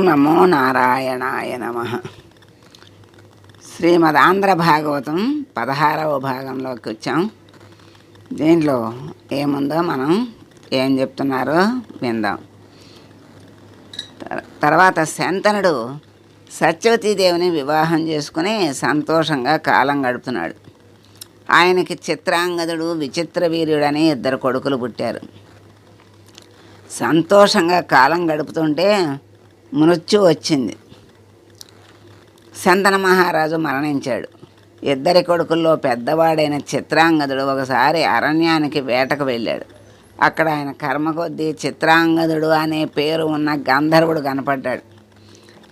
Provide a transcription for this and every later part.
ఓం నమో నారాయణాయ నమ. శ్రీమద్ ఆంధ్ర భాగవతం పదహారవ భాగంలోకి వచ్చాం. దీంట్లో ఏముందో మనం ఏం చెప్తున్నారో విందాం. తర్వాత శంతనుడు సత్యవతీదేవిని వివాహం చేసుకుని సంతోషంగా కాలం గడుపుతున్నాడు. ఆయనకి చిత్రాంగదుడు విచిత్ర వీర్యుడని ఇద్దరు కొడుకులు పుట్టారు. సంతోషంగా కాలం గడుపుతుంటే మృత్యు వచ్చింది. సంతన మహారాజు మరణించాడు. ఇద్దరి కొడుకుల్లో పెద్దవాడైన చిత్రాంగదుడు ఒకసారి అరణ్యానికి వేటకు వెళ్ళాడు. అక్కడ ఆయన కర్మ కొద్దీ చిత్రాంగదుడు అనే పేరు ఉన్న గంధర్వుడు కనపడ్డాడు.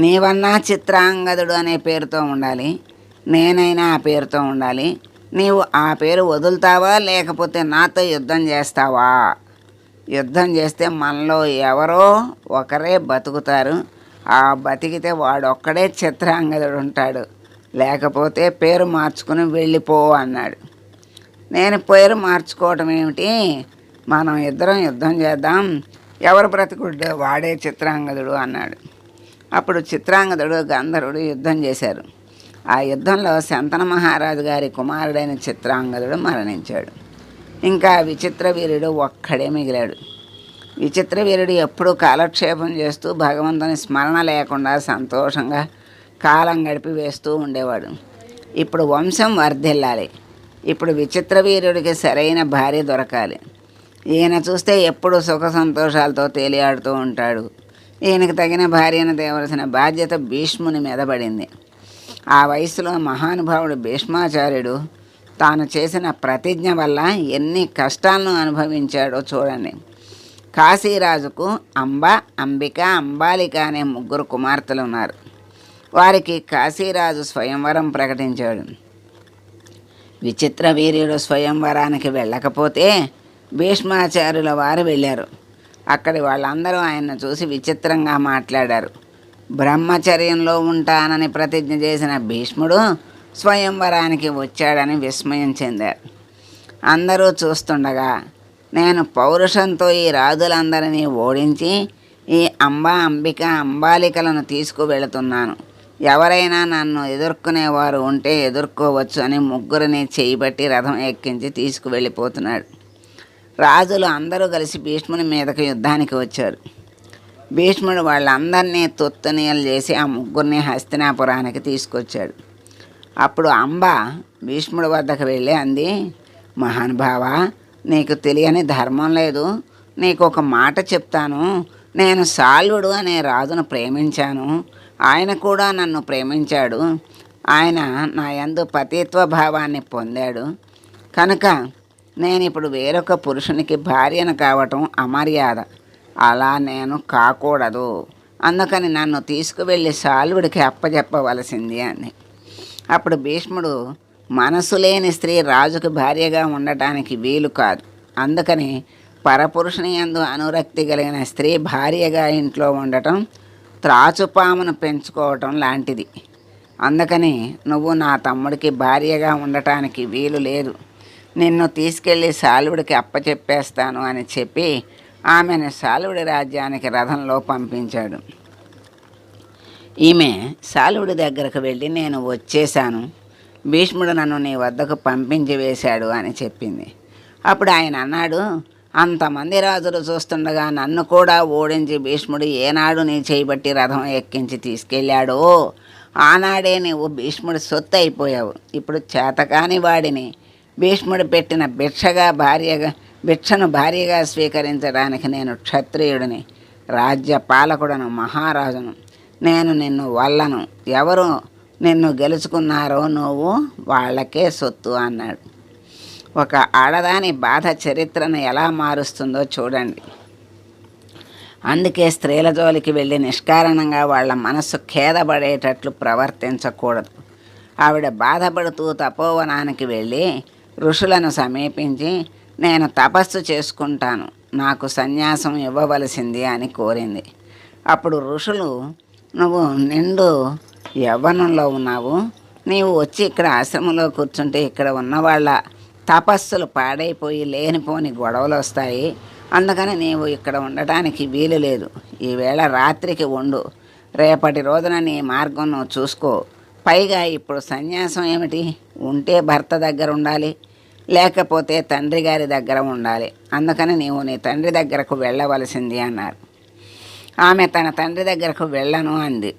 నీవన్నా చిత్రాంగదుడు అనే పేరుతో ఉండాలి నేనైనా ఆ పేరుతో ఉండాలి నీవు ఆ పేరు వదులుతావా లేకపోతే నాతో యుద్ధం చేస్తావా? యుద్ధం చేస్తే మనలో ఎవరో ఒకరే బతుకుతారు. ఆ బతికితే వాడొక్కడే చిత్రాంగదుడు ఉంటాడు. లేకపోతే పేరు మార్చుకుని వెళ్ళిపో అన్నాడు. నేను పేరు మార్చుకోవటం ఏమిటి? మనం ఇద్దరం యుద్ధం చేద్దాం. ఎవరు బ్రతుకుడు? వాడే చిత్రాంగదుడు అన్నాడు. అప్పుడు చిత్రాంగదుడు గంధర్వుడు యుద్ధం చేశారు. ఆ యుద్ధంలో శంతన మహారాజు గారి కుమారుడైన చిత్రాంగదుడు మరణించాడు. ఇంకా విచిత్ర వీరుడు ఒక్కడే మిగిలాడు. విచిత్ర వీరుడు ఎప్పుడూ కాలక్షేపం చేస్తూ భగవంతుని స్మరణ లేకుండా సంతోషంగా కాలం గడిపి వేస్తూ ఉండేవాడు. ఇప్పుడు వంశం వర్ధిల్లాలి. ఇప్పుడు విచిత్ర వీరుడికి సరైన భార్య దొరకాలి. ఈయన చూస్తే ఎప్పుడు సుఖ సంతోషాలతో తేలియాడుతూ ఉంటాడు. ఈయనకు తగిన భార్యను తేవలసిన బాధ్యత భీష్ముని మీద పడింది. ఆ వయసులో మహానుభావుడు భీష్మాచార్యుడు తాను చేసిన ప్రతిజ్ఞ వల్ల ఎన్ని కష్టాలను అనుభవించాడో చూడండి. కాశీరాజుకు అంబ అంబిక అంబాలిక అనే ముగ్గురు కుమార్తెలు ఉన్నారు వారికి కాశీరాజు స్వయంవరం ప్రకటించాడు. విచిత్ర వీర్యుడు స్వయంవరానికి వెళ్ళకపోతే భీష్మాచార్యుల వారు వెళ్ళారు. అక్కడి వాళ్ళందరూ ఆయన్ను చూసి విచిత్రంగా మాట్లాడారు. బ్రహ్మచర్యంలో ఉంటానని ప్రతిజ్ఞ చేసిన భీష్ముడు స్వయంవరానికి వచ్చాడని విస్మయం చెందారు. అందరూ చూస్తుండగా నేను పౌరుషంతో ఈ రాజులందరినీ ఓడించి ఈ అంబ అంబిక అంబాలికలను తీసుకువెళుతున్నాను. ఎవరైనా నన్ను ఎదుర్కొనేవారు ఉంటే ఎదుర్కోవచ్చు అని ముగ్గురిని చేయబట్టి రథం ఎక్కించి తీసుకువెళ్ళిపోతున్నాడు. రాజులు అందరూ కలిసి భీష్ముని మీదకు యుద్ధానికి వచ్చారు. భీష్ముడు వాళ్ళందరినీ తొత్తునీయలు చేసి ఆ ముగ్గురిని హస్తినాపురానికి తీసుకొచ్చాడు. అప్పుడు అంబ భీష్ముడి వద్దకు వెళ్ళి అంది మహానుభావ నీకు తెలియని ధర్మం లేదు. నీకు ఒక మాట చెప్తాను. నేను సాల్వుడు అనే రాజును ప్రేమించాను. ఆయన కూడా నన్ను ప్రేమించాడు. ఆయన నా యందు పతిత్వ భావాన్ని పొందాడు. కనుక నేను ఇప్పుడు వేరొక పురుషునికి భార్యను కావటం అమర్యాద. అలా నేను కాకూడదు. అందుకని నన్ను తీసుకువెళ్ళి సాల్వుడికి అప్పచెప్పవలసింది అని అప్పుడు భీష్ముడు మనసు లేని స్త్రీ రాజుకు భార్యగా ఉండటానికి వీలు కాదు. అందుకని పరపురుషుని యందు అనురక్తి కలిగిన స్త్రీ భార్యగా ఇంట్లో ఉండటం త్రాచుపామును పెంచుకోవటం లాంటిది. అందుకని నువ్వు నా తమ్ముడికి భార్యగా ఉండటానికి వీలు లేదు. నిన్ను తీసుకెళ్ళి సాలువుడికి అప్పచెప్పేస్తాను అని చెప్పి ఆమెను సాలువుడి రాజ్యానికి రథంలో పంపించాడు. ఈమె సాలువుడి దగ్గరకు వెళ్ళి నేను వచ్చేశాను. భీష్ముడు నన్ను నీ వద్దకు పంపించి వేశాడు అని చెప్పింది. అప్పుడు ఆయన అన్నాడు అంతమంది రాజులు చూస్తుండగా నన్ను కూడా ఓడించి భీష్ముడు ఏనాడు నీ చేయబట్టి రథం ఎక్కించి తీసుకెళ్ళాడో? ఆనాడే నీవు భీష్ముడు సొత్తు అయిపోయావు ఇప్పుడు చేతకాని వాడిని. భీష్ముడు పెట్టిన భిక్షగా భార్యగా భిక్షను భార్యగా స్వీకరించడానికి నేను క్షత్రియుడిని రాజ్య పాలకుడను మహారాజును. నేను నిన్ను వల్లను. ఎవరు నిన్ను గెలుచుకున్నారో నువ్వు వాళ్ళకే సొత్తు అన్నాడు. ఒక ఆడదాని బాధ చరిత్రను ఎలా మారుస్తుందో చూడండి. అందుకే స్త్రీల జోలికి వెళ్ళి నిష్కారణంగా వాళ్ళ మనస్సు ఖేదపడేటట్లు ప్రవర్తించకూడదు. ఆవిడ బాధపడుతూ తపోవనానికి వెళ్ళి ఋషులను సమీపించి నేను తపస్సు చేసుకుంటాను. నాకు సన్యాసం ఇవ్వవలసింది అని కోరింది. అప్పుడు ఋషులు నువ్వు నిండు యవ్వనంలో ఉన్నావు. నీవు వచ్చి ఇక్కడ ఆశ్రమంలో కూర్చుంటే ఇక్కడ ఉన్న వాళ్ళ తపస్సులు పాడైపోయి లేనిపోని గొడవలు వస్తాయి. అందుకని నీవు ఇక్కడ ఉండటానికి వీలు లేదు. ఈవేళ రాత్రికి ఉండు. రేపటి రోజున నీ మార్గం నువ్వు చూసుకో. పైగా ఇప్పుడు సన్యాసం ఏమిటి? ఉంటే భర్త దగ్గర ఉండాలి లేకపోతే తండ్రి గారి దగ్గర ఉండాలి. అందుకని నీవు నీ తండ్రి దగ్గరకు వెళ్ళవలసింది అన్నారు. ఆమె తన తండ్రి దగ్గరకు వెళ్ళను అంది.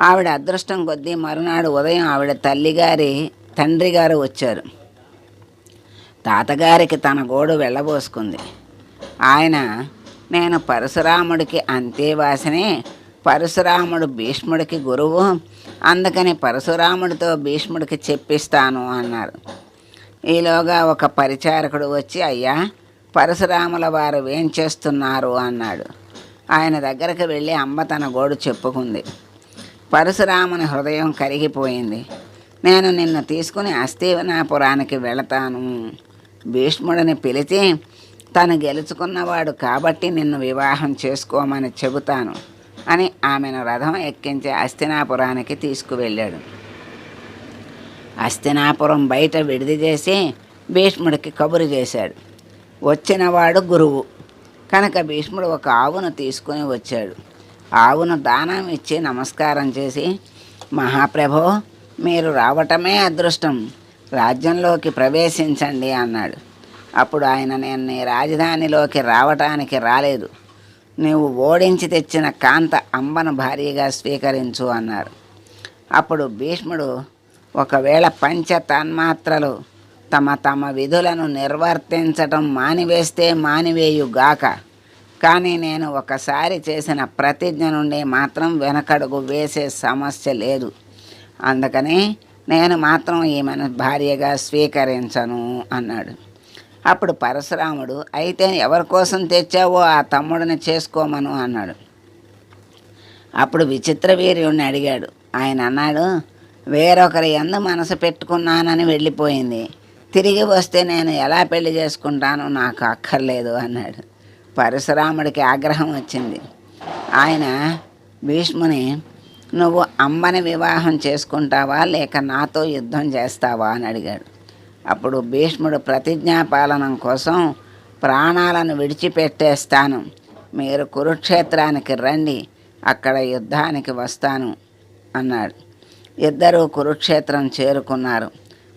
ఆవిడ అదృష్టం కొద్దీ మరునాడు ఉదయం ఆవిడ తల్లిగారి తండ్రి గారు వచ్చారు. తాతగారికి తన గోడు వెళ్ళబోసుకుంది. ఆయన నేను పరశురాముడికి అంతేవాసిని పరశురాముడు భీష్ముడికి గురువు అందుకని పరశురాముడితో భీష్ముడికి చెప్పిస్తాను అన్నారు. ఈలోగా ఒక పరిచారకుడు వచ్చి అయ్యా పరశురాముల వారు ఏం చేస్తున్నారు? అన్నాడు. ఆయన దగ్గరకు వెళ్ళి అమ్మ తన గోడు చెప్పుకుంది. పరశురాముని హృదయం కరిగిపోయింది. నేను నిన్ను తీసుకుని అస్థివనాపురానికి వెళతాను. భీష్ముడిని పిలిచి తను గెలుచుకున్నవాడు కాబట్టి నిన్ను వివాహం చేసుకోమని చెబుతాను అని ఆమెను రథం ఎక్కించి అస్థినాపురానికి తీసుకువెళ్ళాడు. అస్థినాపురం బయట విడిది చేసి భీష్ముడికి కబురు చేశాడు. వచ్చినవాడు గురువు. కనుక భీష్ముడు ఒక ఆవును తీసుకుని వచ్చాడు. ఆవును దానం ఇచ్చి నమస్కారం చేసి మహాప్రభో మీరు రావటమే అదృష్టం. రాజ్యంలోకి ప్రవేశించండి అన్నాడు. అప్పుడు ఆయన నేను నీ రాజధానిలోకి రావటానికి రాలేదు. నీవు ఓడించి తెచ్చిన కాంత అంబను భారీగా స్వీకరించు అన్నారు. అప్పుడు భీష్ముడు ఒకవేళ పంచ తన్మాత్రలు తమ తమ విధులను నిర్వర్తించటం మానివేస్తే మానివేయుగాక కానీ నేను ఒకసారి చేసిన ప్రతిజ్ఞ నుండి మాత్రం వెనకడుగు వేసే సమస్య లేదు. అందుకని నేను మాత్రం ఈమెను భార్యగా స్వీకరించను అన్నాడు. అప్పుడు పరశురాముడు అయితే ఎవరి కోసం తెచ్చావో ఆ తమ్ముడిని చేసుకోమను అన్నాడు. అప్పుడు విచిత్ర వీర్యుడిని అడిగాడు. ఆయన అన్నాడు వేరొకరి ఎందు మనసు పెట్టుకున్నానని వెళ్ళిపోయింది. తిరిగి వస్తే నేను ఎలా పెళ్ళి చేసుకుంటాను నాకు అక్కర్లేదు అన్నాడు. పరశురాముడికి ఆగ్రహం వచ్చింది. ఆయన భీష్ముని నువ్వు అమ్మని వివాహం చేసుకుంటావా? లేక నాతో యుద్ధం చేస్తావా? అని అడిగాడు. అప్పుడు భీష్ముడు ప్రతిజ్ఞాపాలనం కోసం ప్రాణాలను విడిచిపెట్టేస్తాను. మీరు కురుక్షేత్రానికి రండి అక్కడ యుద్ధానికి వస్తాను అన్నాడు. ఇద్దరూ కురుక్షేత్రం చేరుకున్నారు.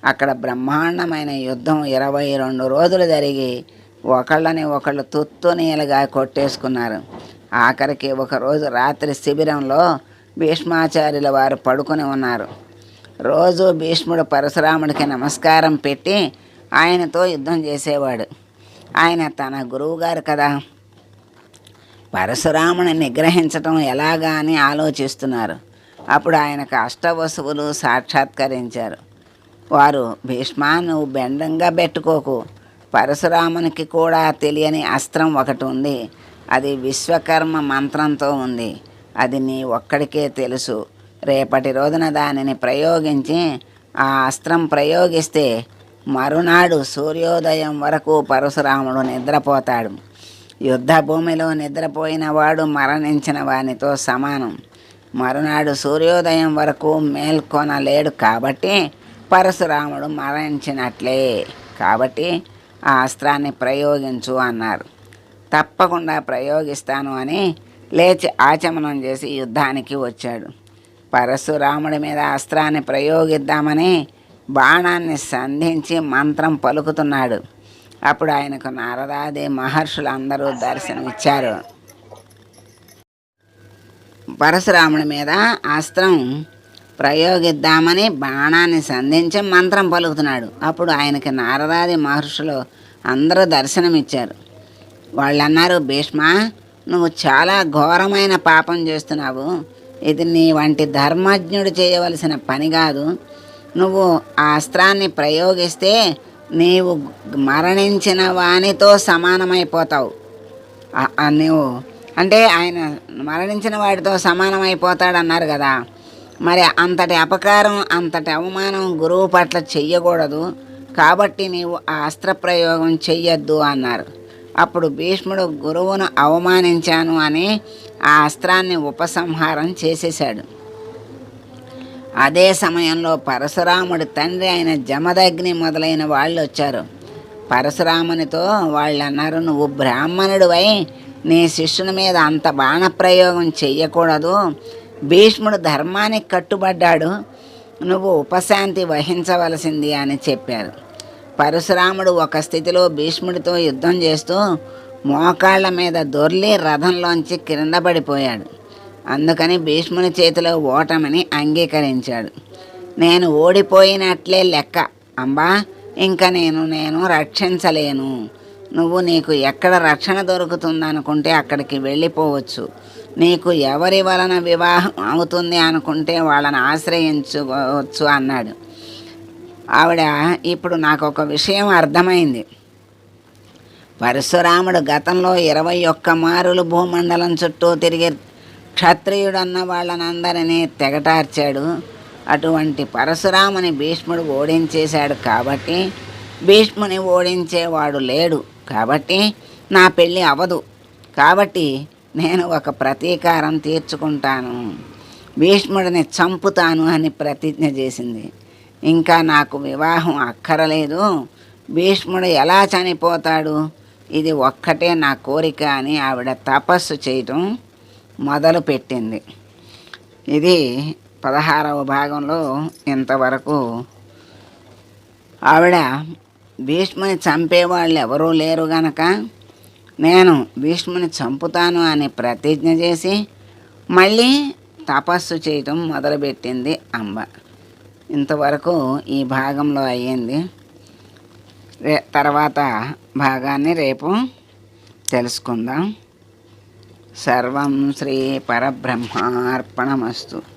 అక్కడ బ్రహ్మాండమైన యుద్ధం ఇరవై రెండు రోజులు జరిగి ఒకళ్ళని ఒకళ్ళు తుత్తునీలుగా కొట్టేసుకున్నారు. ఆఖరికి ఒకరోజు రాత్రి శిబిరంలో భీష్మాచార్యుల వారు పడుకొని ఉన్నారు. రోజు భీష్ముడు పరశురాముడికి నమస్కారం పెట్టి ఆయనతో యుద్ధం చేసేవాడు. ఆయన తన గురువుగారు కదా. పరశురాముని నిగ్రహించటం ఎలాగా అని ఆలోచిస్తున్నారు. అప్పుడు ఆయనకు అష్టవసువులు సాక్షాత్కరించారు. వారు భీష్మాను బెండంగా పెట్టుకోకు. పరశురామునికి కూడా తెలియని అస్త్రం ఒకటి ఉంది. అది విశ్వకర్మ మంత్రంతో ఉంది. అది నీ ఒక్కడికే తెలుసు. రేపటి రోజున దానిని ప్రయోగించి ఆ అస్త్రం ప్రయోగిస్తే మరునాడు సూర్యోదయం వరకు పరశురాముడు నిద్రపోతాడు. యుద్ధ భూమిలో నిద్రపోయిన వాడు మరణించిన వానితో సమానం. మరునాడు సూర్యోదయం వరకు మేల్కొనలేడు కాబట్టి పరశురాముడు మరణించినట్లే. కాబట్టి ఆ అస్త్రాన్ని ప్రయోగించు అన్నారు. తప్పకుండా ప్రయోగిస్తాను అని లేచి ఆచమనం చేసి యుద్ధానికి వచ్చాడు. పరశురాముడి మీద అస్త్రాన్ని ప్రయోగిద్దామని బాణాన్ని సంధించి మంత్రం పలుకుతున్నాడు. అప్పుడు ఆయనకు నారదాది మహర్షులు అందరూ దర్శనమిచ్చారు. పరశురాముడి మీద అస్త్రం ప్రయోగిద్దామని బాణాన్ని సంధించి మంత్రం పలుకుతున్నాడు. అప్పుడు ఆయనకి నారదాది మహర్షులు అందరూ దర్శనమిచ్చారు. వాళ్ళు అన్నారు భీష్మ నువ్వు చాలా ఘోరమైన పాపం చేస్తున్నావు. ఇది నీ వంటి ధర్మజ్ఞుడు చేయవలసిన పని కాదు. నువ్వు ఆ అస్త్రాన్ని ప్రయోగిస్తే నీవు మరణించిన వానితో సమానమైపోతావు. నువ్వు అంటే ఆయన మరణించిన వాడితో సమానమైపోతాడన్నారు కదా. మరి అంతటి అపకారం అంతటి అవమానం గురువు పట్ల చెయ్యకూడదు. కాబట్టి నీవు ఆ అస్త్ర ప్రయోగం చెయ్యొద్దు అన్నారు. అప్పుడు భీష్ముడు గురువును అవమానించాను అని ఆ అస్త్రాన్ని ఉపసంహారం చేసేశాడు. అదే సమయంలో పరశురాముడి తండ్రి అయిన జమదగ్ని మొదలైన వాళ్ళు వచ్చారు. పరశురామునితో వాళ్ళు అన్నారు నువ్వు బ్రాహ్మణుడివై నీ శిష్యుని మీద అంత బాణప్రయోగం చెయ్యకూడదు. భీష్ముడు ధర్మానికి కట్టుబడ్డాడు. నువ్వు ఉపశాంతి వహించవలసింది అని చెప్పారు. పరశురాముడు ఒక స్థితిలో భీష్ముడితో యుద్ధం చేస్తూ మోకాళ్ళ మీద దొర్లి రథంలోంచి క్రింద పడిపోయాడు అందుకని భీష్ముని చేతిలో ఓటమని అంగీకరించాడు. నేను ఓడిపోయినట్లే లెక్క. అంబా ఇంకా నేను నేను రక్షించలేను. నువ్వు నీకు ఎక్కడ రక్షణ దొరుకుతుందనుకుంటే అక్కడికి వెళ్ళిపోవచ్చు. నీకు ఎవరి వలన వివాహం అవుతుంది అనుకుంటే వాళ్ళని ఆశ్రయించుకోవచ్చు అన్నాడు. ఆవిడ ఇప్పుడు నాకు ఒక విషయం అర్థమైంది. పరశురాముడు గతంలో ఇరవై ఒక్క మారులు భూమండలం చుట్టూ తిరిగి క్షత్రియుడన్న వాళ్ళనందరినీ తెగటార్చాడు. అటువంటి పరశురాముని భీష్ముడు ఓడించేశాడు కాబట్టి భీష్ముని ఓడించేవాడు లేడు. కాబట్టి నా పెళ్ళి అవదు. కాబట్టి నేను ఒక ప్రతీకారం తీర్చుకుంటాను. భీష్ముడిని చంపుతాను అని ప్రతిజ్ఞ చేసింది. ఇంకా నాకు వివాహం అక్కరలేదు. భీష్ముడు ఎలా చనిపోతాడు? ఇది ఒక్కటే నా కోరిక అని ఆవిడ తపస్సు చేయటం మొదలుపెట్టింది. ఇది పదహారవ భాగంలో ఇంతవరకు ఆవిడ భీష్ముని చంపేవాళ్ళు ఎవరూ లేరు గనక నేను భీష్ముని చంపుతాను అని ప్రతిజ్ఞ చేసి మళ్ళీ తపస్సు చేయటం మొదలుపెట్టింది అంబ. ఇంతవరకు ఈ భాగంలో అయ్యింది. రే తర్వాత భాగాన్ని రేపు తెలుసుకుందాం. సర్వం శ్రీ పరబ్రహ్మార్పణమస్తు.